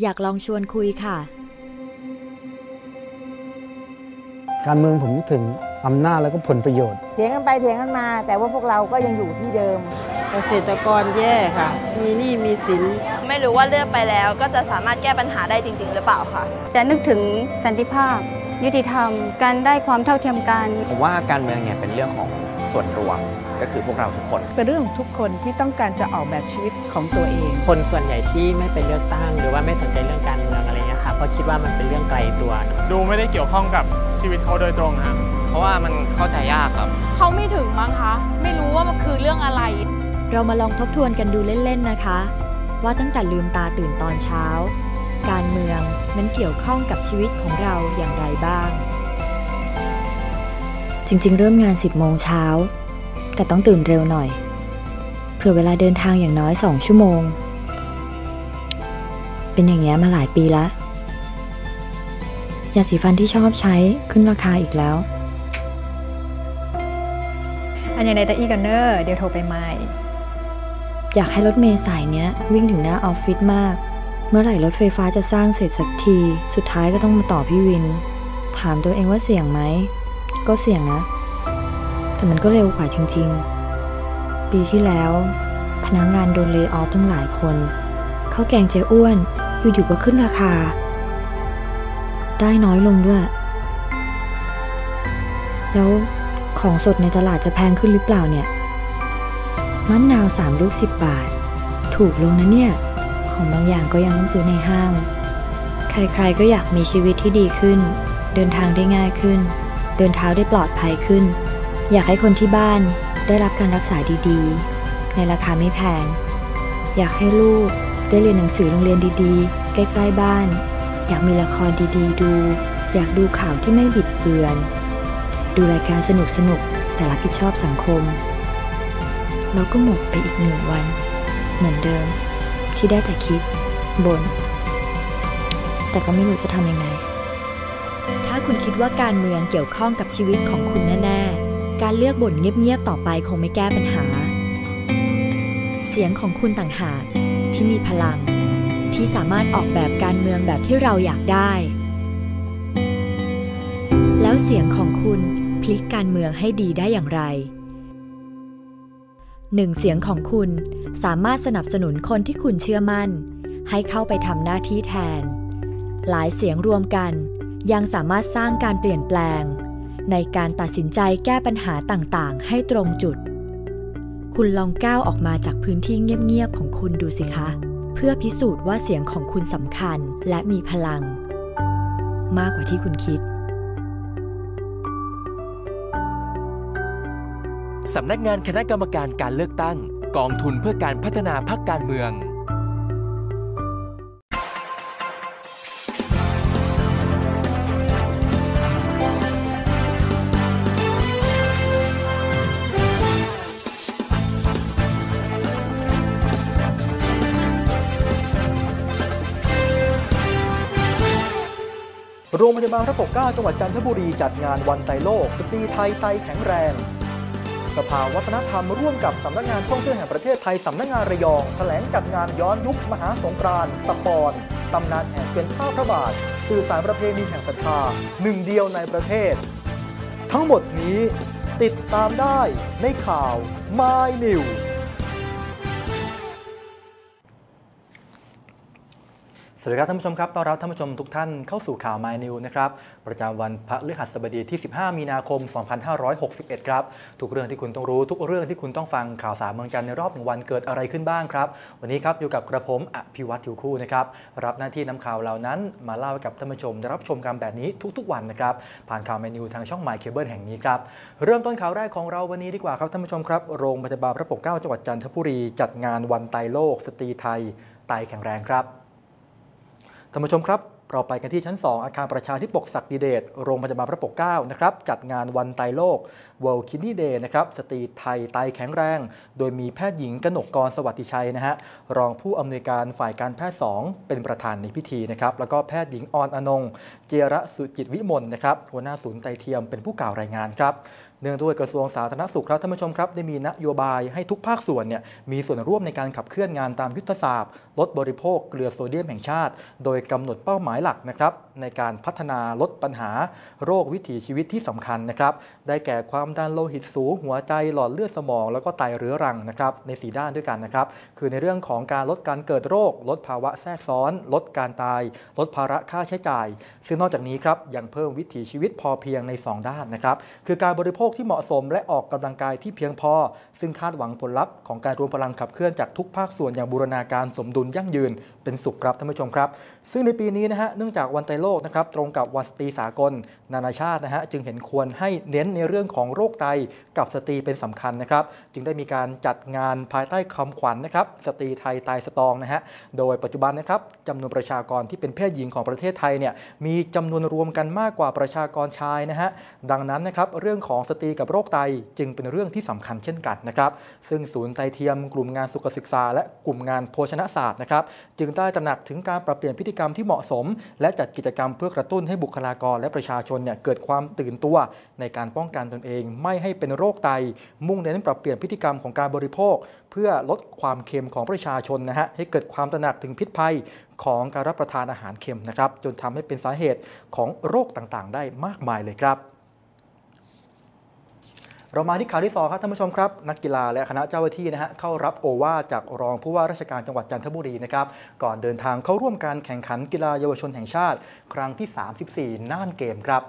อยากลองชวนคุยค่ะ การเมืองผมนึกถึงอำนาจแล้วก็ผลประโยชน์ เถียงกันไปเถียงกันมา แต่ว่าพวกเราก็ยังอยู่ที่เดิม เกษตรกรแย่ค่ะ มีหนี้มีสิน ไม่รู้ว่าเลือกไปแล้วก็จะสามารถแก้ปัญหาได้จริง ๆ หรือเปล่าค่ะ จะนึกถึงสันติภาพ ยุติธรรม การได้ความเท่าเทียมกันผมว่าการเมืองเนี่ยเป็นเรื่องของส่วนรวม ก็คือพวกเราทุกคน เป็นเรื่องของทุกคนที่ต้องการจะออกแบบชีวิตของตัวเอง คนส่วนใหญ่ที่ไม่ไปเลือกตั้ง หรือว่าไม่สนใจเรื่องการเมืองอะไรเงี้ยค่ะเพราะคิดว่ามันเป็นเรื่องไกลตัว ดูไม่ได้เกี่ยวข้องกับชีวิตเขาโดยตรงครับเพราะว่ามันเข้าใจยากครับเขาไม่ถึงมั้งคะไม่รู้ว่ามันคือเรื่องอะไร เรามาลองทบทวนกันดูเล่นๆนะคะ ว่าตั้งแต่ลืมตาตื่นตอนเช้า การเมืองนั้นเกี่ยวข้องกับชีวิตของเราอย่างไรบ้างจริงๆ เริ่มงาน 10 โมงเช้า แต่ต้องตื่นเร็วหน่อย เผื่อเวลาเดินทางอย่างน้อย2ชั่วโมง เป็นอย่างเงี้ยมาหลายปีละยาสีฟันที่ชอบใช้ขึ้นราคาอีกแล้ว อันอย่างไรแต่อีกันเนอร์เดี๋ยวโทรไปใหม่ อยากให้รถเมล์สายเนี้ย วิ่งถึงหน้าออฟฟิศมาก เมื่อไหร่รถไฟฟ้าจะสร้างเสร็จสักที สุดท้ายก็ต้องมาต่อพี่วิน ถามตัวเองว่าเสี่ยงไหม ก็เสี่ยงนะ แต่มันก็เร็วกว่าจริง ๆ ปีที่แล้ว พนักงงานโดนเล y o อ f ทั้งหลายคนข้าวแกงเจ๊อ้วนอยู่ๆก็ขึ้นราคา ได้น้อยลงด้วย แล้วของสดในตลาดจะแพงขึ้นหรือเปล่าเนี่ยมะนาวสามลูกสิบบาท ถูกลงนะเนี่ย ของบางอย่างก็ยังต้องซื้อในห้าง ใครๆก็อยากมีชีวิตที่ดีขึ้น เดินทางได้ง่ายขึ้น เดินเท้าได้ปลอดภัยขึ้น อยากให้คนที่บ้านได้รับการรักษาดีๆ ในราคาไม่แพง อยากให้ลูกได้เรียนหนังสือโรงเรียนดีๆ ใกล้ๆบ้าน อยากมีละครดีๆ ดู อยากดูข่าวที่ไม่บิดเบือน ดูรายการสนุกๆ แต่รับผิดชอบสังคมแล้วก็หมดไปอีกหนึ่งวัน เหมือนเดิม ที่ได้แต่คิดบน่นแต่ก็ไม่รู้จะทำยังไง ถ้าคุณคิดว่าการเมืองเกี่ยวข้องกับชีวิตของคุณแน่ๆ การเลือกบ่นเงียบๆต่อไปคงไม่แก้ปัญหา เสียงของคุณต่างหากที่มีพลัง ที่สามารถออกแบบการเมืองแบบที่เราอยากได้ แล้วเสียงของคุณพลิกการเมืองให้ดีได้อย่างไรหนึ่งเสียงของคุณสามารถสนับสนุนคนที่คุณเชื่อมั่น ให้เข้าไปทำหน้าที่แทน หลายเสียงรวมกัน ยังสามารถสร้างการเปลี่ยนแปลง ในการตัดสินใจแก้ปัญหาต่างๆ ให้ตรงจุด คุณลองก้าวออกมาจากพื้นที่เงียบๆของคุณดูสิคะ เพื่อพิสูจน์ว่าเสียงของคุณสำคัญและมีพลัง มากกว่าที่คุณคิดสำนักงานคณะกรรมการการเลือกตั้ง กองทุนเพื่อการพัฒนาพรรคการเมือง โรงพยาบาลพระปกเกล้าจังหวัดจันทบุรีจัดงานวันไตโลก สตรีไทยไตแข็งแรง สภาวัฒนธรรมร่วมกับสำนักงานท่องเที่ยวแห่งประเทศไทยสำนักงานระยองแถลงจัดงานย้อนยุคมหาสงกรานต์ตะปอนตำนานแห่งเป็นข้าวพระบาท สื่อสารประเพณีแห่งศรัทธาหนึ่งเดียวในประเทศ ทั้งหมดนี้ติดตามได้ในข่าว My New สวัสดีครับท่านผู้ชมครับต้อนรับท่านผู้ชมทุกท่านเข้าสู่ข่าว My New นะครับ ประจำวันพระฤหัสบดีที่ 15 มีนาคม 2561 ครับ ทุกเรื่องที่คุณต้องรู้ทุกเรื่องที่คุณต้องฟังข่าวสารเมืองจันในรอบหนึ่งวันเกิดอะไรขึ้นบ้างครับ วันนี้ครับอยู่กับกระผมอภิวัตอยู่คู่นะครับ รับหน้าที่นำข่าวเหล่านั้น มาเล่ากับท่านผู้ชมได้รับชมกันแบบนี้ทุกๆวันนะครับผ่านข่าว My New ทางช่อง My Cable แห่งนี้ครับเริ่มต้นข่าวแรกของเราวันนี้ดีกว่าครับท่านผู้ชมครับโรงพยาบาลพระปกเกล้าจังหวัดจันทบุรี จัดงานวันไตโลก สตรีไทยไตแข็งแรงครับ ท่านผู้ชมครับ เราไปกันที่ชั้น 2 อาคารประชาธิปกศักดิเดชโรงพยาบาลพระปกเกล้านะครับจัดงานวันไตโลก World Kidney Day นะครับสตรีไทยไตแข็งแรง โดยมีแพทย์หญิงกนกกรสวัสดิชัยนะฮะรองผู้อำนวยการฝ่ายการแพทย์ 2 เป็นประธานในพิธีนะครับแล้วก็แพทย์หญิงออนอนง เจระสุจิตวิมลนะครับหัวหน้าศูนย์ไตเทียมเป็นผู้กล่าวรายงานครับ เนื่องด้วยกระทรวงสาธารณสุขครับท่านผู้ชมครับได้มีนโยบายให้ทุกภาคส่วนเนี่ยมีส่วนร่วมในการขับเคลื่อนงานตามยุทธศาสตร์ ลดบริโภคเกลือโซเดียมแห่งชาติ โดยกำหนดเป้าหมายหลักนะครับในการพัฒนาลดปัญหาโรควิถีชีวิตที่สำคัญนะครับได้แก่ความดันโลหิตสูงหัวใจหลอดเลือดสมอง แล้วก็ไตเรื้อรังนะครับในสีด้านด้วยกันนะครับคือในเรื่องของการลดการเกิดโรค ลดภาวะแทรกซ้อน ลดการตาย ลดภาระค่าใช้จ่าย ซึ่งนอกจากนี้ครับยังเพิ่มวิถีชีวิตพอเพียงใน 2 ด้านนะครับคือการบริโภคที่เหมาะสมและออกกำลังกายที่เพียงพอ ซึ่งคาดหวังผลลัพธ์ของการรวมพลังขับเคลื่อนจากทุกภาคส่วนอย่างบูรณาการสมดุลยั่งยืนเป็นสุขครับท่านผู้ชมครับ ซึ่งในปีนี้นะฮะเนื่องจากวันไตโลกนะครับตรงกับวันสตรีสากล นานาชาตินะฮะจึงเห็นควรให้เน้นในเรื่องของโรคไตกับสตรีเป็นสำคัญนะครับ จึงได้มีการจัดงานภายใต้คำขวัญนนะครับสตรีไทยตายสตองนะฮะโดยปัจจุบันนะครับจำนวนประชากรที่เป็นเพศหญิงของประเทศไทยเนี่ยมีจำนวนรวมกันมากกว่าประชากรชายนะฮะดังนั้นนะครับเรื่องของสตรีกับโรคไตจึงเป็นเรื่องที่สำคัญเช่นกันนะครับ ซึ่งศูนย์ไตเทียมกลุ่มงานสุขศึกษา และกลุ่มงานโภชนศาสตร์นะครับ จึงได้ตระหนักถึงการปรับเปลี่ยนพฤติกรรมที่เหมาะสม และจัดกิจกรรมเพื่อกระตุ้นให้บุคลากรและประชาชนเนี่ยเกิดความตื่นตัว ในการป้องกันตนเอง ไม่ให้เป็นโรคไต มุ่งเน้นปรับเปลี่ยนพฤติกรรมของการบริโภค เพื่อลดความเค็มของประชาชนนะฮะให้เกิดความตระหนักถึงพิษภัยของการรับประทานอาหารเค็มนะครับจนทำให้เป็นสาเหตุของโรคต่างๆ ได้มากมายเลยครับ เรามาที่ข่าวที่สองครับท่านผู้ชมครับ นักกีฬาและคณะเจ้าหน้าที่นะฮะเข้ารับโอวาจากรองผู้ว่าราชการจังหวัดจันทบุรีนะครับก่อนเดินทางเข้าร่วมการแข่งขันกีฬาเยาวชนแห่งชาติ ครั้งที่ 34 น่านเกมครับ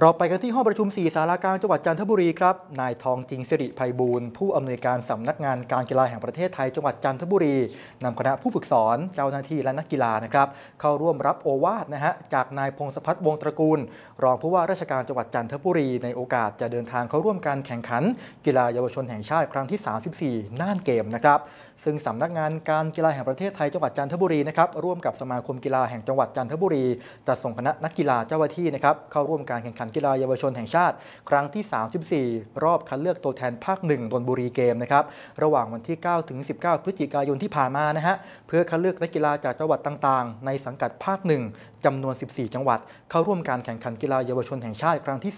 เราไปกันที่ห้องประชุม4สารากลางจังหวัดจันทบุรีครับ นายทองจริงสิริภัยบูรณ์ผู้อำนวยการสำนักงานการกีฬาแห่งประเทศไทยจังหวัดจันทบุรีนำคณะผู้ฝึกสอนเจ้าหน้าที่และนักกีฬานะครับเข้าร่วมรับโอวาทนะฮะจากนายพงศพัฒน์วงศ์ตระกูล รองผู้ว่าราชการจังหวัดจันทบุรี ในโอกาสจะเดินทางเข้าร่วมการแข่งขัน กีฬาเยาวชนแห่งชาติครั้งที่ 34 น่านเกมนะครับซึ่งสำนักงานการกีฬาแห่งประเทศไทยจังหวัดจันทบุรีนะครับร่วมกับสมาคมกีฬาแห่งจังหวัดจันทบุรีจะส่งคณะนักกีฬาเจ้าหน้าที่นะครับเข้าร่วมการแข่งขันกีฬาเยาวชนแห่งชาติ ครั้งที่ 34 รอบคัดเลือกตัวแทนภาคหนึ่งดนบุรีเกมนะครับระหว่างวันที่ 9 ถึง 19 พฤศจิกายนที่ผ่านมานะฮะเพื่อคัดเลือกนักกีฬาจากจังหวัดต่างๆ ในสังกัดภาคหนึ่ง จำนวน 14 จังหวัด เข้าร่วมการแข่งขันกีฬาเยาวชนแห่งชาติครั้งที่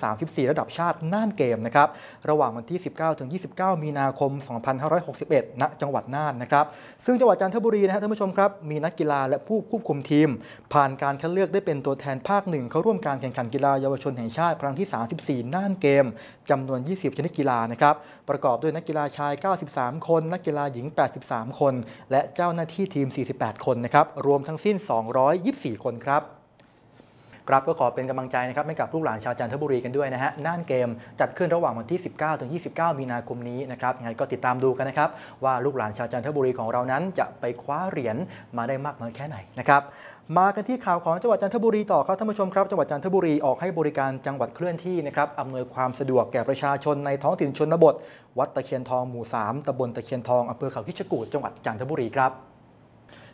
34 ระดับชาติน่านเกมนะครับ ระหว่างวันที่ 19 ถึง 29 มีนาคม 2561 ณ จังหวัดน่านนะครับ ซึ่งจังหวัดจันทบุรีนะฮะท่านผู้ชมครับ มีนักกีฬาและผู้ควบคุมทีม ผ่านการคัดเลือกได้เป็นตัวแทนภาคหนึ่งเข้าร่วมการแข่งขันกีฬาเยาวชนแห่งชาติครั้งที่ 34 น่านเกมจำนวน 20 ชนิดกีฬานะครับ ประกอบด้วยนักกีฬาชาย 93 คน นักกีฬาหญิง 83 คน และเจ้าหน้าที่ทีม 48 คนนะครับ รวมทั้งสิ้น 224 คนครับ ครับก็ขอเป็นกำลังใจนะครับให้กับลูกหลานชาวจันทบุรีกันด้วยนะฮะน่านเกมจัดขึ้นระหว่างวันที่ 19 ถึง 29 มีนาคมนี้นะครับยังไงก็ติดตามดูกันนะครับ ว่าลูกหลานชาวจันทบุรีของเรานั้นจะไปคว้าเหรียญมาได้มากน้อยแค่ไหนนะครับมากันที่ข่าวของจังหวัดจันทบุรีต่อครับท่านผู้ชมครับ จังหวัดจันทบุรีออกให้บริการจังหวัดเคลื่อนที่นะครับอำนวยความสะดวกแก่ประชาชนในท้องถิ่นชนบท วัดตะเคียนทองหมู่ 3ตำบลตะเคียนทองอำเภอเขาคิชกูฏจังหวัดจันทบุรีครับ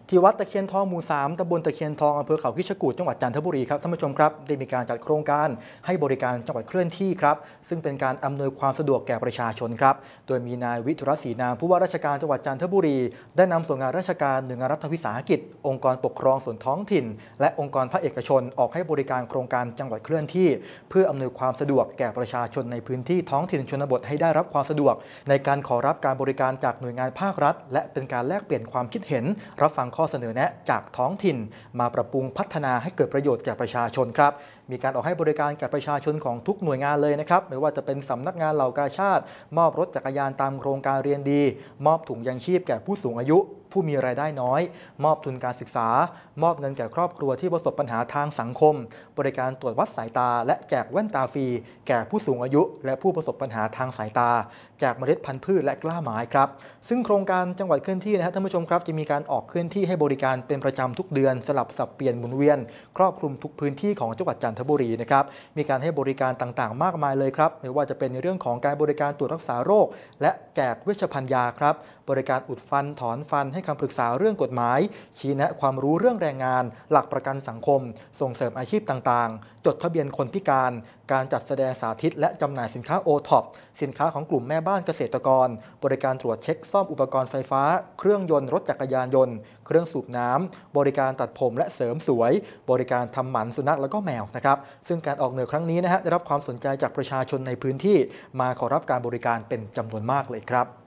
ที่วัดตะเคียนทองหมู่3ตำบลตะเคียนทองอำเภอเขาคิชกูฏจังหวัดจันทบุรีครับท่านผู้ชมครับได้มีการจัดโครงการให้บริการจังหวัดเคลื่อนที่ครับ ซึ่งเป็นการอำนวยความสะดวกแก่ประชาชนครับ โดยมีนายวิทุรศรีนามผู้ว่าราชการจังหวัดจันทบุรี ได้นำส่วนงานราชการหน่วยงานรัฐวิสาหกิจ องค์กรปกครองส่วนท้องถิ่น และองค์กรภาคเอกชนออกให้บริการโครงการจังหวัดเคลื่อนที่ เพื่ออำนวยความสะดวกแก่ประชาชนในพื้นที่ท้องถิ่นชนบทให้ได้รับความสะดวก ในการขอรับการบริการจากหน่วยงานภาครัฐ และเป็นการแลกเปลี่ยนความคิดเห็นรับฟังข้อเสนอแนะจากท้องถิ่น มาปรับปรุงพัฒนาให้เกิดประโยชน์แก่ประชาชนครับ มีการออกให้บริการแก่ประชาชนของทุกหน่วยงานเลยนะครับไม่ว่าจะเป็นสำนักงานเหล่ากาชาติ มอบรถจักรยานตามโครงการเรียนดี มอบถุงยังชีพแก่ผู้สูงอายุ ผู้มีรายได้น้อย มอบทุนการศึกษา มอบเงินแก่ครอบครัวที่ประสบปัญหาทางสังคม บริการตรวจวัดสายตา และแจกแว่นตาฟรี แก่ผู้สูงอายุ และผู้ประสบปัญหาทางสายตา แจกเมล็ดพันธุ์พืชและกล้าไม้ครับ ซึ่งโครงการจังหวัดเคลื่อนที่นะฮะท่านผู้ชมครับจะมีการออกเคลื่อนที่ให้บริการเป็นประจำทุกเดือนสลับสับเปลี่ยนหมุนเวียน ครอบคลุมทุกพื้นที่ของจังหวัดจันทบุรีนะครับมีการให้บริการต่างๆ มากมายเลยครับไม่ว่าจะเป็นในเรื่องของการบริการตรวจรักษาโรค และแจกเวชภัณฑ์ยาครับ บริการอุดฟันถอนฟันให้คำปรึกษาเรื่องกฎหมาย ชี้แนะความรู้เรื่องแรงงาน หลักประกันสังคม ส่งเสริมอาชีพต่างๆจดทะเบียนคนพิการ การจัดแสดงสาธิต และจำหน่ายสินค้าโอท็อปสินค้าของกลุ่มแม่บ้านเกษตรกร บริการตรวจเช็คซ่อมอุปกรณ์ไฟฟ้า เครื่องยนต์รถจักรยานยนต์ เครื่องสูบน้ำ บริการตัดผมและเสริมสวย บริการทำหมันสุนัขแล้วก็แมวนะครับ ซึ่งการออกเหนือครั้งนี้นะฮะได้รับความสนใจจากประชาชนในพื้นที่ มาขอรับการบริการเป็นจำนวนมากเลยครับ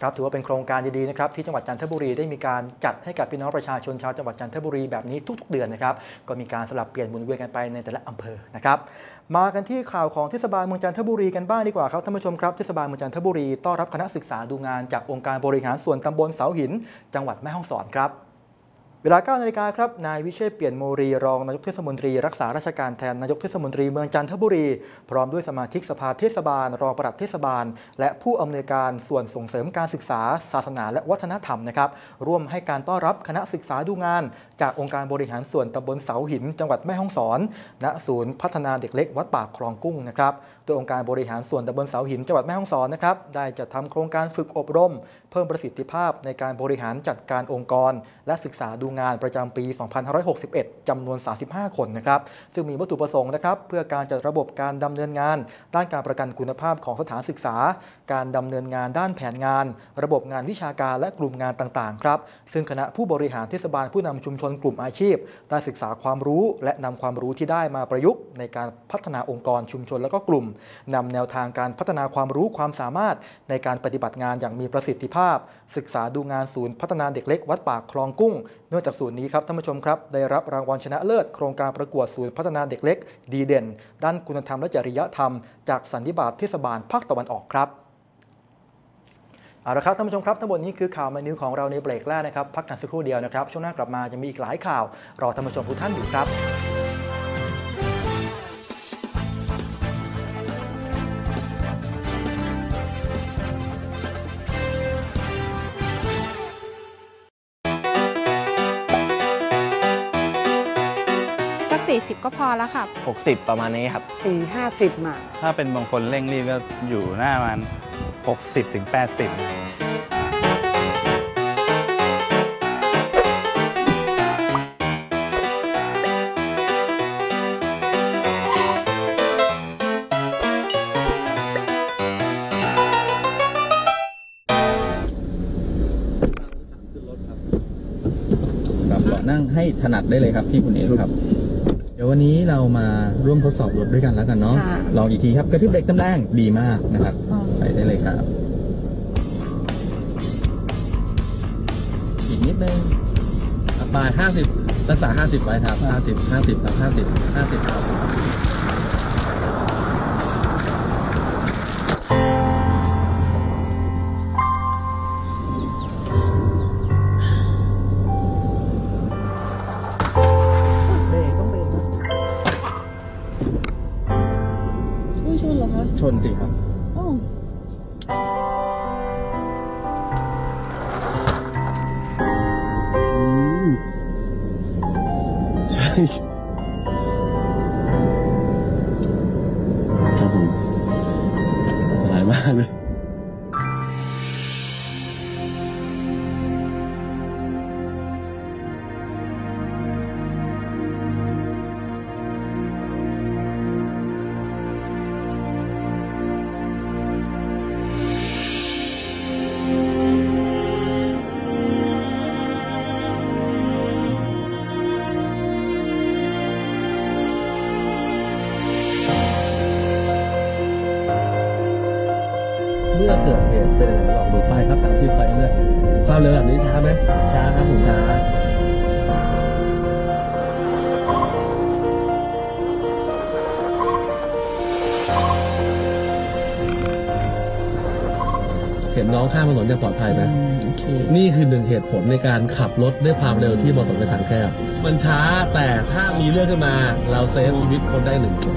ครับถือว่าเป็นโครงการดีๆนะครับที่จังหวัดจันทบุรีได้มีการจัดให้กับพี่น้องประชาชนชาวจังหวัดจันทบุรีแบบนี้ทุกๆเดือนนะครับก็มีการสลับเปลี่ยนหมุนเวียนกันไปในแต่ละอำเภอนะครับมากันที่ข่าวของเทศบาลเมืองจันทบุรีกันบ้างดีกว่าครับท่านผู้ชมครับเทศบาลเมืองจันทบุรีต้อนรับคณะศึกษาดูงานจากองค์การบริหารส่วนตำบลเสาหิน จังหวัดแม่ฮ่องสอนครับ เวลา9นาฬิกาครับ นายวิเชษเปลี่ยนโมรี รองนายกเทศมนตรี รักษาราชการแทนนายกเทศมนตรีเมืองจันทบุรี พร้อมด้วยสมาชิกสภาเทศบาล รองปลัดเทศบาล และผู้อำนวยการส่วนส่งเสริมการศึกษา ศาสนาและวัฒนธรรมนะครับ ร่วมให้การต้อนรับคณะศึกษาดูงาน จากองค์การบริหารส่วนตำบลเสาหิน จังหวัดแม่ฮ่องสอน ณ ศูนย์พัฒนาเด็กเล็กวัดปากคลองกุ้งนะครับ โดยองค์การบริหารส่วนตำบลเสาหิน จังหวัดแม่ฮ่องสอนนะครับ ได้จัดทำโครงการฝึกอบรม เพิ่มประสิทธิภาพในการบริหารจัดการองค์กร และศึกษาดูงานประจำปี 2561จำนวน 35 คนนะครับซึ่งมีวัตถุประสงค์นะครับเพื่อการจัดระบบการดำเนินงาน ด้านการประกันคุณภาพของสถานศึกษา การดำเนินงานด้านแผนงาน ระบบงานวิชาการและกลุ่มงานต่างๆครับซึ่งคณะผู้บริหารเทศบาลผู้นำชุมชนกลุ่มอาชีพได้ศึกษาความรู้และนำความรู้ที่ได้มาประยุกต์ในการพัฒนาองค์กรชุมชนและก็กลุ่มนำแนวทางการพัฒนาความรู้ความสามารถในการปฏิบัติงานอย่างมีประสิทธิภาพ ศึกษาดูงานศูนย์พัฒนาเด็กเล็กวัดปากคลองกุ้งเนื่องจากศูนย์นี้ครับท่านผู้ชมครับได้รับรางวัลชนะเลิศโครงการประกวดศูนย์พัฒนาเด็กเล็ก ดีเด่น ด้านคุณธรรมและจริยธรรม จากสันนิบาตเทศบาลภาคตะวันออกครับเอาละครับท่านผู้ชมครับทั้งหมดนี้คือข่าวมานิวของเราในเบรกแรกนะครับ พักกันสักครู่เดียวนะครับ ช่วงหน้ากลับมาจะมีอีกหลายข่าว รอท่านผู้ชมทุกท่านอยู่ครับ แล้วค่ะ 60 ประมาณนี้ครับสี่ห้าสิบมาถ้าเป็นบางคนเร่งรีบก็อยู่หน้ามัน 60 ถึง 80ครับเบาะนั่งให้ถนัดได้เลยครับพี่คุณเอกครับเดี๋ย ววันนี้เรามาร่วมทดสอบรถด้วยกันแล้วกันเนาะค่ะ ลองอีกทีครับกระทืบเบรกแรงๆดีมากนะครับ ไปได้เลยครับ อีกนิดนึงครับไปห้าสิบรักษาห้าสิบไว้ครับห้าสิบห้าสิบครับห้าสิบห้าสิบครับ หล ข้ามถนนอย่างปลอดภัยไหมนี่คือหนึ่งเหตุผลในการขับรถด้วยความเร็วที่เหมาะสมในทางแคบ มันช้าแต่ถ้ามีเรื่องขึ้นมาเราเซฟชีวิตคนได้หนึ่งคน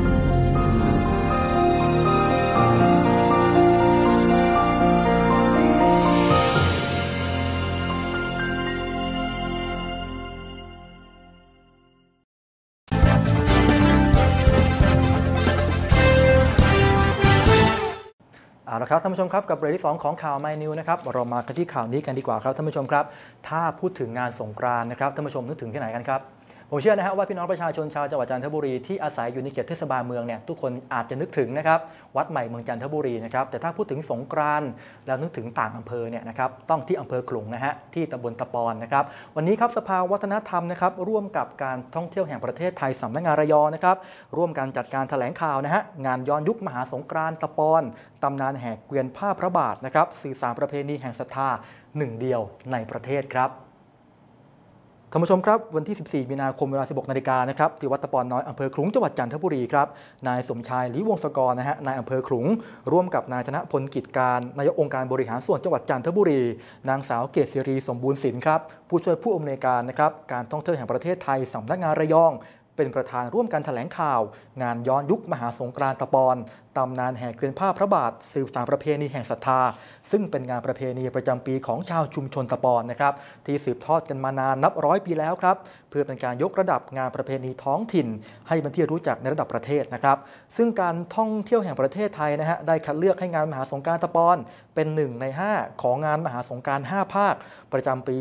ละครับท่านผู้ชมครับกับเบรกที่2ของข่าวไมนิวนะครับเรามากันที่ข่าวนี้กันดีกว่าครับท่านผู้ชมครับ ถ้าพูดถึงงานสงกรานนะครับท่านผู้ชมนึกถึงที่ไหนกันครับ ผมเชื่อนะฮะว่าพี่น้องประชาชนชาวจังหวัดจันทบุรีที่อาศัยอยู่ในเขตเทศบาลเมืองเนี่ยทุกคนอาจจะนึกถึงนะครับวัดใหม่เมืองจันทบุรีนะครับแต่ถ้าพูดถึงสงกรานต์แล้วนึกถึงต่างอำเภอเนี่ยนะครับต้องที่อำเภอขลุงนะฮะที่ตำบลตะปอนนะครับวันนี้ครับสภาวัฒนธรรมนะครับร่วมกับการท่องเที่ยวแห่งประเทศไทยสำนักงานระยองนะครับร่วมกันจัดการแถลงข่าวนะฮะงานย้อนยุคมหาสงกรานต์ตะปอนตำนานแห่เกวียนผ้าพระบาทนะครับสื่อสารประเพณีแห่งศรัทธาหนึ่งเดียวในประเทศครับ ท่านผู้ชมครับ วันที่ 14 มีนาคมเวลา 16 นาฬิกานะครับที่วัดตะปอนน้อยอำเภอขลุงจังหวัดจันทบุรีครับ นายสมชายลิวงศกรนะฮะ นายอำเภอขลุง ร่วมกับนายธนะพลกิจการ นายกองค์การบริหารส่วนจังหวัดจันทบุรี นางสาวเกษศิรีสมบูรณ์สินครับ ผู้ช่วยผู้อำนวยการนะครับ การท่องเที่ยวแห่งประเทศไทยสำนักงานระยองเป็นประธานร่วมกันแถลงข่าว งานย้อนยุคมหาสงกรานต์ตะปอน ตำนานแห่เกวียนผ้าพระบาทสืบสานประเพณีแห่งศรัทธา ซึ่งเป็นงานประเพณีประจำปีของชาวชุมชนตะปอนนะครับที่สืบทอดกันมานานนับร้อยปีแล้วครับเพื่อเป็นการยกระดับงานประเพณีท้องถิ่น ให้เป็นที่รู้จักในระดับประเทศนะครับ ซึ่งการท่องเที่ยวแห่งประเทศไทยนะฮะได้คัดเลือกให้งานมหาสงการตะปอนเป็นหนึ่งใน 5 ของงานมหาสงกราร 5 ภาค ประจำปี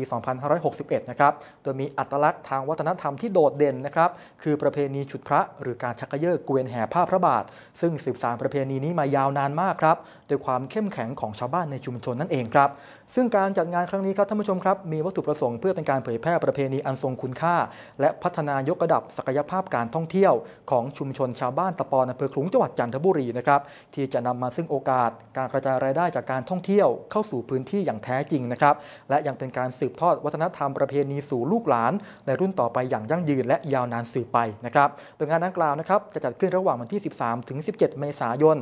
2561 นะครับโดยมีอัตลักษณ์ทางวัฒนธรรมที่โดดเด่นนะครับคือประเพณีฉุดพระ หรือการชักเยอะเกวียนแห่ผ้าพระบาท ซึ่งสืบสานประเพณีนี้มายาวนานมากครับโดยความเข้มแข็งของชาวบ้านในชุมชนนั่นเองครับ ซึ่งการจัดงานครั้งนี้ครับท่านผู้ชมครับ มีวัตถุประสงค์เพื่อเป็นการเผยแพร่ประเพณีอันทรงคุณค่า และพัฒนายกระดับศักยภาพการท่องเที่ยวของชุมชนชาวบ้านตะปอนอำเภอขลุงจังหวัดจันทบุรีนะครับที่จะนำมาซึ่งโอกาส การกระจายรายได้จากการท่องเที่ยวเข้าสู่พื้นที่อย่างแท้จริงนะครับและยังเป็นการสืบทอดวัฒนธรรมประเพณีสู่ลูกหลาน ในรุ่นต่อไปอย่างยั่งยืนและยาวนานสืบไปนะครับโดยงานดังกล่าวนะครับจะจัดขึ้นระหว่างวันที่ 13 ถึง 17 เมษายน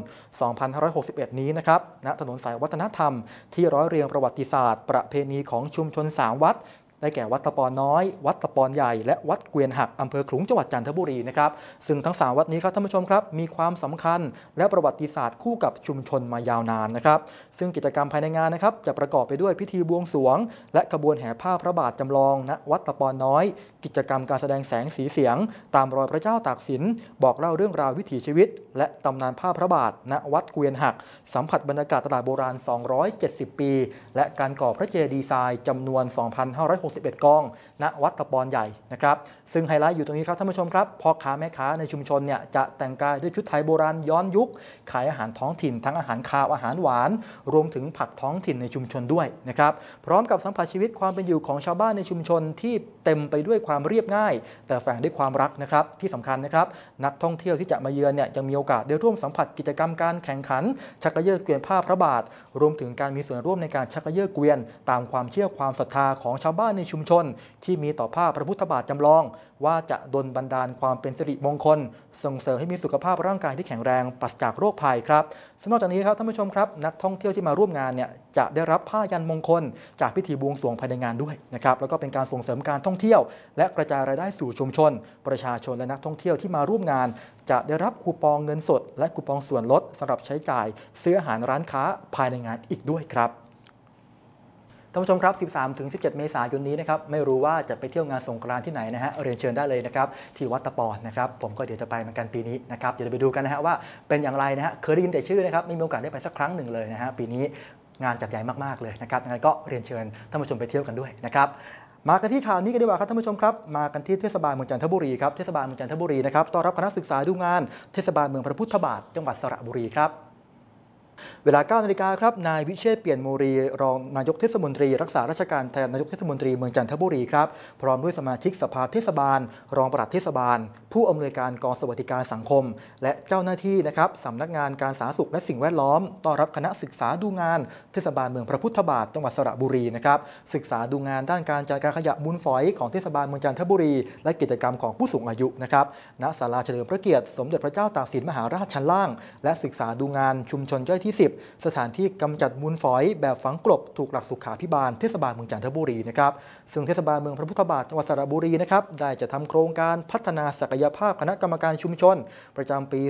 2561 นี้นะครับณถนนสายวัฒนธรรมที่ร้อยเรียงประวัติศาสตร์ ประเพณีของชุมชน 3 วัด ได้แก่วัดตะปอนน้อย วัดตะปอนใหญ่ และวัดเกวียนหักอำเภอขลุงจังหวัดจันทบุรีนะครับ ซึ่งทั้ง 3 วัดนี้ครับท่านผู้ชมครับมีความสำคัญ และประวัติศาสตร์คู่กับชุมชนมายาวนานนะครับ ซึ่งกิจกรรมภายในงานนะครับจะประกอบไปด้วยพิธีบวงสรวง และขบวนแห่ผ้าพระบาทจำลองณวัดตะปอนน้อย กิจกรรมการแสดงแสงสีเสียง ตามรอยพระเจ้าตากสิน บอกเล่าเรื่องราววิถีชีวิต และตำนานผ้าพระบาท ณวัดเกวียนหัก สัมผัสบรรยากาศตลาดโบราณ 270 ปี และการก่อพระเจดีย์ทรายจำนวน 2,561 กอง ณวัดตะปอนใหญ่นะครับ ซึ่งไฮไลท์อยู่ตรงนี้ครับท่านผู้ชมครับพ่อค้าแม่ค้าในชุมชนเนี่ยจะแต่งกายด้วยชุดไทยโบราณย้อนยุค ขายอาหารท้องถิ่นทั้งอาหารคาวอาหารหวาน รวมถึงผักท้องถิ่นในชุมชนด้วยนะครับพร้อมกับสัมผัสชีวิตความเป็นอยู่ของชาวบ้านในชุมชนที่เต็มไปด้วยความเรียบง่าย แต่แฝงด้วยความรักนะครับที่สำคัญนะครับนักท่องเที่ยวที่จะมาเยือนเนี่ยยังมีโอกาสได้ร่วมสัมผัสกิจกรรมการแข่งขัน ชักกระเยอะเกวียนผ้าพระบาท รวมถึงการมีส่วนร่วมในการชักกระเยอะเกวียน ตามความเชื่อความศรัทธาของชาวบ้านในชุมชน ที่มีต่อผ้าพระพุทธบาทจำลองว่าจะดลบันดาลความเป็นสิริมงคล ส่งเสริมให้มีสุขภาพร่างกายที่แข็งแรงปราศจากโรคภัยครับนอกจากนี้ครับท่านผู้ชมครับนักท่องเที่ยวที่มาร่วมงานเนี่ยจะได้รับผ้ายันมงคล จากพิธีบวงสรวงภายในงานด้วยนะครับแล้วก็เป็นการส่งเสริมการท่องเที่ยว และกระจายรายได้สู่ชุมชน ประชาชนและนักท่องเที่ยวที่มาร่วมงาน จะได้รับคูปองเงินสด และคูปองส่วนลดสำหรับใช้จ่ายซื้ออาหารร้านค้าภายในงานอีกด้วยครับ ท่านผู้ชมครับ 13ถึง17 เมษายนนี้นะครับ ไม่รู้ว่าจะไปเที่ยวงานสงกรานต์ที่ไหนนะฮะ เรียนเชิญได้เลยนะครับ ที่วัดตะปอนนะครับ ผมก็เดี๋ยวจะไปเหมือนกันปีนี้นะครับ เดี๋ยวไปดูกันนะฮะว่าเป็นอย่างไรนะฮะ เคยได้ยินแต่ชื่อนะครับ ไม่มีโอกาสได้ไปสักครั้งหนึ่งเลยนะฮะ ปีนี้งานจัดใหญ่มากๆเลยนะครับยังไงก็เรียนเชิญท่านผู้ชมไปเที่ยวกันด้วยนะครับมากันที่ข่าวนี้กันดีกว่าครับท่านผู้ชมครับมากันที่เทศบาลเมืองจันทบุรีครับเทศบาลเมืองจันทบุรีนะครับต้อนรับคณะศึกษาดูงานเทศบาลเมืองพระพุทธบาทจังหวัดสระบุรีครับ เวลา9นาฬิกาครับนายวิเชษเปลี่ยนโมรีรองนายกเทศมนตรี รักษาราชการแทนนายกเทศมนตรีเมืองจันทบุรีครับพร้อมด้วยสมาชิกสภาเทศบาล รองปลัดเทศบาล ผู้อำนวยการกองสวัสดิการสังคม และเจ้าหน้าที่นะครับสำนักงานการสาธารณสุขและสิ่งแวดล้อมต้อนรับคณะศึกษาดูงาน เทศบาลเมืองพระพุทธบาทจังหวัดสระบุรีนะครับศึกษาดูงานด้านการจัดการขยะมูลฝอยของเทศบาลเมืองจันทบุรี และกิจกรรมของผู้สูงอายุนะครับณศาลาเฉลิมพระเกียรติสมเด็จพระเจ้าตากสินมหาราชชั้นล่าง และศึกษาดูงานชุมชนย่อยที่10 สถานที่กำจัดมูลฝอย แบบฝังกลบถูกหลักสุขาพิบาลเทศบาลเมืองจันทบุรีนะครับซึ่งเทศบาลเมืองพระพุทธบาทจังหวัดสระบุรีนะครับได้จะทำโครงการพัฒนาศักยภาพคณะกรรมการชุมชน ประจำปี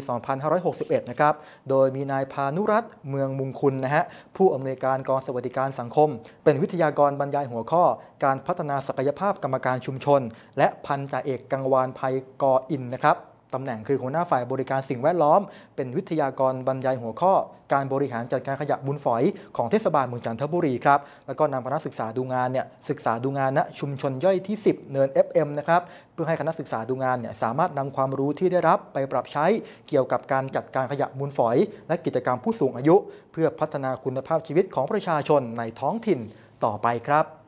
2561 นะครับโดยมีนายพานุรัตน์เมืองมุงคุณนะฮะผู้อำนวยการกองสวัสดิการสังคม เป็นวิทยากรบรรยายหัวข้อ การพัฒนาศักยภาพกรรมการชุมชน และพันจ่าเอกกังวานภัยกออินนะครับ ตำแหน่งคือหัวหน้าฝ่ายบริการสิ่งแวดล้อม เป็นวิทยากรบรรยายหัวข้อ การบริหารจัดการขยะบุญฝอยของเทศบาลเมืองจันทบุรีครับ แล้วก็นำคณะศึกษาดูงานเนี่ยศึกษาดูงานณชุมชนย่อยที่ 10 เนิน FM นะครับเพื่อให้คณะศึกษาดูงานเนี่ยสามารถนำความรู้ที่ได้รับไปปรับใช้เกี่ยวกับการจัดการขยะมูลฝอย และกิจกรรมผู้สูงอายุ เพื่อพัฒนาคุณภาพชีวิตของประชาชนในท้องถิ่นต่อไปครับ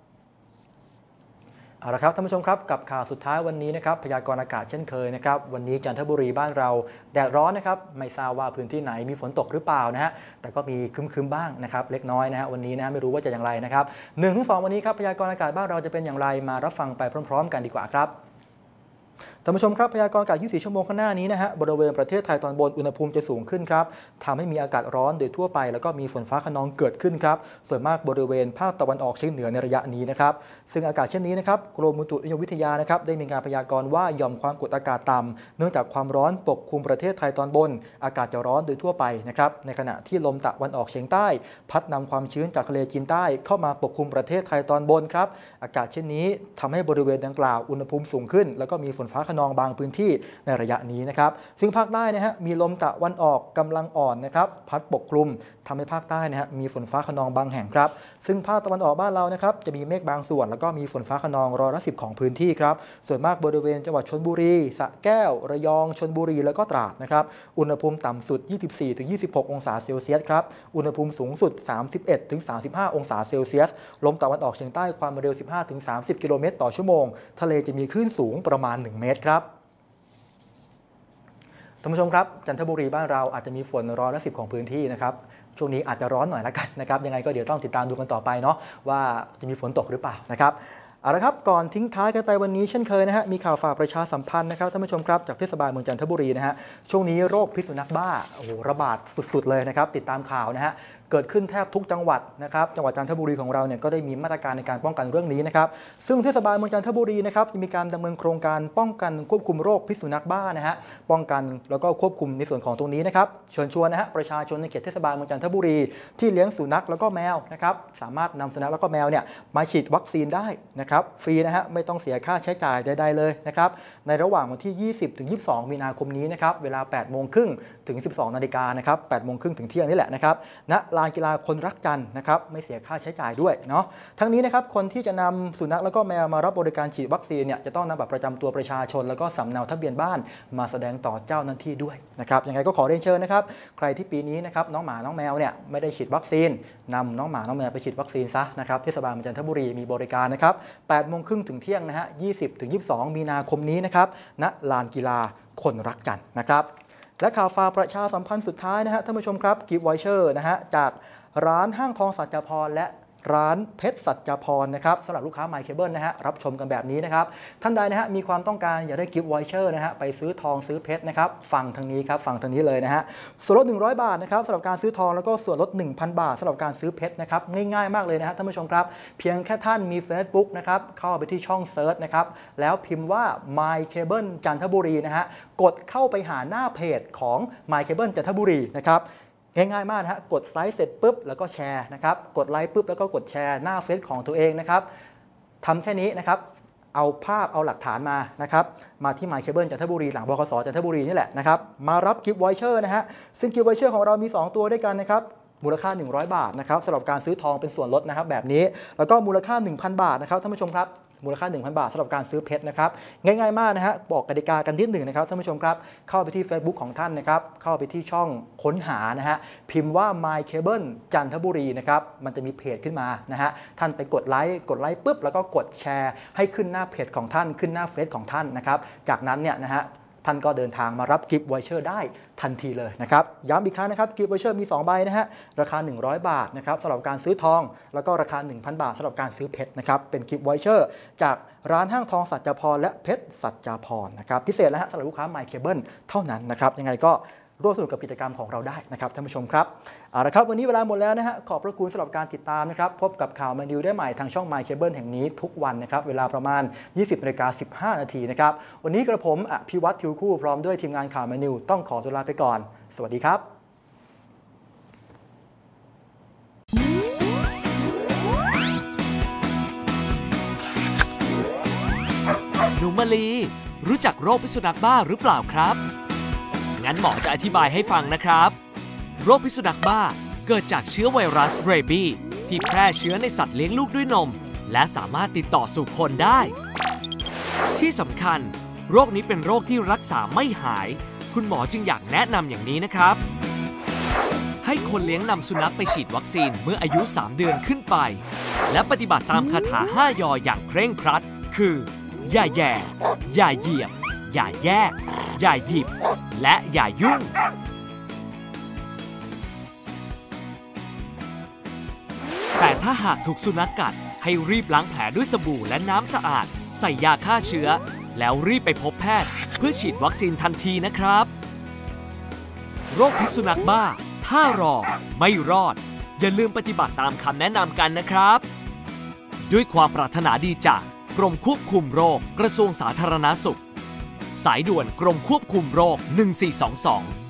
เอาละครับท่านผู้ชมครับกับข่าวสุดท้ายวันนี้นะครับพยากรณ์อากาศเช่นเคยนะครับวันนี้จันทบุรีบ้านเราแดดร้อนนะครับไม่ทราบว่าพื้นที่ไหนมีฝนตกหรือเปล่านะฮะแต่ก็มีคึมๆบ้างนะครับเล็กน้อยนะฮะวันนี้นะไม่รู้ว่าจะอย่างไรนะครับหนึ่งถึงสองวันนี้ครับพยากรณ์อากาศบ้านเราจะเป็นอย่างไรมารับฟังไปพร้อม ๆ กันดีกว่าครับ ท่านผู้ชมครับพยากรณ์อากาศ 24 ชั่วโมงข้างหน้านี้นะฮะบริเวณประเทศไทยตอนบนอุณหภูมิจะสูงขึ้นครับทำให้มีอากาศร้อนโดยทั่วไป แล้วก็มีฝนฟ้าขนองเกิดขึ้นครับส่วนมากบริเวณภาคตะวันออกเฉียงเหนือในระยะนี้นะครับซึ่งอากาศเช่นนี้นะครับกรมอุตุนิยมวิทยานะครับได้มีการพยากรณ์ว่าหย่อมความกดอากาศต่ำเนื่องจากความร้อนปกคลุมประเทศไทยตอนบน อากาศจะร้อนโดยทั่วไปนะครับในขณะที่ลมตะวันออกเฉียงใต้ พัดนำความชื้นจากทะเลจีนใต้ เข้ามาปกคลุมประเทศไทยตอนบนครับอากาศเช่นนี้ทำให้บริเวณดังกล่าวอุณหภูมิสูงขึ้น แล้วก็มีฝนฟ้าขนองบางพื้นที่ในระยะนี้นะครับ ซึ่งภาคใต้นะฮะมีลมตะวันออกกำลังอ่อนนะครับพัดปกคลุมทำให้ภาคใต้นะฮะมีฝนฟ้าขนองบางแห่งครับ ซึ่งภาคตะวันออกบ้านเรานะครับจะมีเมฆบางส่วน แล้วก็มีฝนฟ้าขนองร้อยละสิของพื้นที่ครับ ส่วนมากบริเวณจังหวัดชนบุรีสระแก้ว ระยองชนบุรีแล้วก็ตราดนะครับอุณหภูมิต่ำสุด 24-26 องศาเซลเซียสครับอุณหภูมิสูงสุด 31-35 องศาเซลเซียสลมตะวันออกเฉียงใต้ความเร็ว 15-30 กิโลเมตรต่อชั่วโมง ทะเลจะมีคลื่นสูงประมาณ 1 เมตรครับท่านผู้ชมครับ จันทบุรีบ้านเราอาจจะมีฝนร้อยละสิของพื้นที่นะครับช่วงนี้อาจจะร้อนหน่อยละกันนะครับยังไงก็เดี๋ยวต้องติดตามดูกันต่อไปเนาะว่าจะมีฝนตกหรือเปล่านะครับเอาละครับก่อนทิ้งท้ายกันไปวันนี้เช่นเคยนะฮะมีข่าวฝากประชาสัมพันธ์นะครับท่านผู้ชมครับจากเทศบาลเมืองจันทบุรีนะฮะช่วงนี้โรคพิษสุนัขบ้าโอ้โหระบาดสุดๆเลยนะครับติดตามข่าวนะฮะ เกิดขึ้นแทบทุกจังหวัดนะครับจังหวัดจันทบุรีของเราเนี่ยก็ได้มีมาตรการในการป้องกันเรื่องนี้นะครับซึ่งเทศบาลเมืองจันทบุรีนะครับมีการดำเนินโครงการป้องกันควบคุมโรคพิษสุนัขบ้านะฮะป้องกันแล้วก็ควบคุมในส่วนของตรงนี้นะครับเชิญชวนนะฮะประชาชนในเขตเทศบาลเมืองจันทบุรี ที่เลี้ยงสุนัขแล้วก็แมวนะครับสามารถนำสุนัขแล้วก็แมวเนี่ยมาฉีดวัคซีนได้นะครับฟรีนะฮะไม่ต้องเสียค่าใช้จ่ายใดๆเลยนะครับในระหว่างวันที่ 20ถึง22 มีนาคมนี้นะครับเวลา8โมงครึ่งถึง 12นาฬิกานะครับ8โมงครึ่งถึงเที่ยงนี่แหละนะครับณลานกีฬาคนรักจันนะครับไม่เสียค่าใช้จ่ายด้วยเนาะทั้งนี้นะครับคนที่จะนำสุนัขแล้วก็แมวมารับบริการฉีดวัคซีนเนี่ยจะต้องนำบัตรประจำตัวประชาชน แล้วก็สำเนาทะเบียนบ้าน มาแสดงต่อเจ้าหน้าที่ด้วยนะครับยังไงก็ขอเรียนเชิญนะครับใครที่ปีนี้นะครับน้องหมาน้องแมวเนี่ยไม่ได้ฉีดวัคซีนนำน้องหมาน้องแมวไปฉีดวัคซีนซะนะครับเทศบาลมืองจันทบุรีมีบริการนะครับ8โมงครึ่งถึงเที่ยงนะฮะ20ถึง22 มีนาคมนี้นะครับณลานกีฬาคนรักจันนะครับ และข่าวฝากประชาสัมพันธ์สุดท้ายนะฮะท่านผู้ชมครับกิฟต์ไวเชอร์นะฮะจากร้านห้างทองสัจจพรและ ร้านเพชรสัจจพรนะครับสำหรับลูกค้าไมค์เคเบิลนะฮะรับชมกันแบบนี้นะครับท่านใดนะฮะมีความต้องการอยากได้กิฟต์ไวเชอร์นะฮะไปซื้อทองซื้อเพชรนะครับฟังทางนี้ครับฟังทางนี้เลยนะฮะส่วนลด 100 บาทนะครับสำหรับการซื้อทองแล้วก็ส่วนลด 1,000 บาทสำหรับการซื้อเพชรนะครับง่ายๆมากเลยนะฮะท่านผู้ชมครับเพียงแค่ท่านมี Facebook นะครับเข้าไปที่ช่องเซิร์ชนะครับแล้วพิมพ์ว่า My Cable จันทบุรีนะฮะกดเข้าไปหาหน้าเพจของ My Cable จันทบุรีนะครับ ง่ายๆมากนะฮะกดไลค์เสร็จปุ๊บแล้วก็แชร์นะครับกดไลค์ปุ๊บแล้วก็กดแชร์หน้าเฟซของตัวเองนะครับทำแค่นี้นะครับเอาภาพเอาหลักฐานมานะครับมาที่ My Cable จันทบุรีหลังบกสจันทบุรีนี่แหละนะครับมารับกิฟต์วอยเชอร์นะฮะซึ่งกิฟต์วอยเชอร์ของเรามี 2 ตัวด้วยกันนะครับมูลค่า 100 บาทนะครับสำหรับการซื้อทองเป็นส่วนลดนะครับแบบนี้ แล้วก็มูลค่า 1,000 บาทนะครับท่านผู้ชมครับ มูลค่า 1,000 บาทสำหรับการซื้อเพชรนะครับง่ายๆมากนะฮะบอกกติกากันนิดหนึ่งนะครับท่านผู้ชมครับเข้าไปที่ Facebook ของท่านนะครับเข้าไปที่ช่องค้นหานะฮะพิมพ์ว่า My Cable จันทบุรีนะครับมันจะมีเพจขึ้นมานะฮะท่านไปกดไลค์กดไลค์ปุ๊บแล้วก็กดแชร์ ให้ขึ้นหน้าเพจของท่านขึ้นหน้าเฟซของท่านนะครับจากนั้นเนี่ยนะฮะ ท่านก็เดินทางมารับกิฟต์ไวเชอร์ได้ทันทีเลยนะครับย้ำอีกครั้งนะครับกิฟต์ไวเชอร์มี 2 ใบนะฮะราคา 100 บาทนะครับสำหรับการซื้อทอง แล้วก็ราคา 1,000 บาทสำหรับการซื้อเพชรนะครับเป็นกิฟต์ไวเชอร์จากร้านห้างทองสัจจพรและเพชรสัจจพรนะครับพิเศษแล้วฮะสำหรับลูกค้าไมเคเบิลเท่านั้นนะครับยังไงก็ ร่วมสนุกกับกิจกรรมของเราได้นะครับท่านผู้ชมครับเอาละครับวันนี้เวลาหมดแล้วนะฮะขอบพระคุณสำหรับการติดตามนะครับพบกับข่าวมาดิวได้ใหม่ทางช่อง My Cable แห่งนี้ทุกวันนะครับเวลาประมาณ 20นาฬิกา15 นาทีนะครับวันนี้กระผมอภิวัตทิวคู่พร้อมด้วยทีมงานข่าวมาดิวต้องขอตัวลาไปก่อน สวัสดีครับหนูมาลีรู้จักโรคพิษสุนัขบ้าหรือเปล่าครับ งั้นหมอจะอธิบายให้ฟังนะครับ โรคพิษสุนัขบ้าเกิดจากเชื้อไวรัสเรบีที่แพร่เชื้อในสัตว์เลี้ยงลูกด้วยนม และสามารถติดต่อสู่คนได้ ที่สำคัญ โรคนี้เป็นโรคที่รักษาไม่หาย คุณหมอจึงอยากแนะนำอย่างนี้นะครับ ให้คนเลี้ยงนำสุนัขไปฉีดวัคซีนเมื่ออายุ 3 เดือนขึ้นไป และปฏิบัติตามคาถา 5 ยออย่างเคร่งครัด คือ อย่าแย่ อย่าเหยียบ อย่าแยก อย่าหยิบ และอย่ายุ่ง แต่ถ้าหากถูกสุนัขกัด ให้รีบล้างแผลด้วยสบู่และน้ำสะอาด ใส่ยาฆ่าเชื้อ แล้วรีบไปพบแพทย์ เพื่อฉีดวัคซีนทันทีนะครับ โรคพิษสุนัขบ้า ถ้ารอไม่รอด อย่าลืมปฏิบัติตามคำแนะนำกันนะครับ ด้วยความปรารถนาดีจากกรมควบคุมโรคกระทรวงสาธารณสุข สายด่วนกรมควบคุมโรค 1422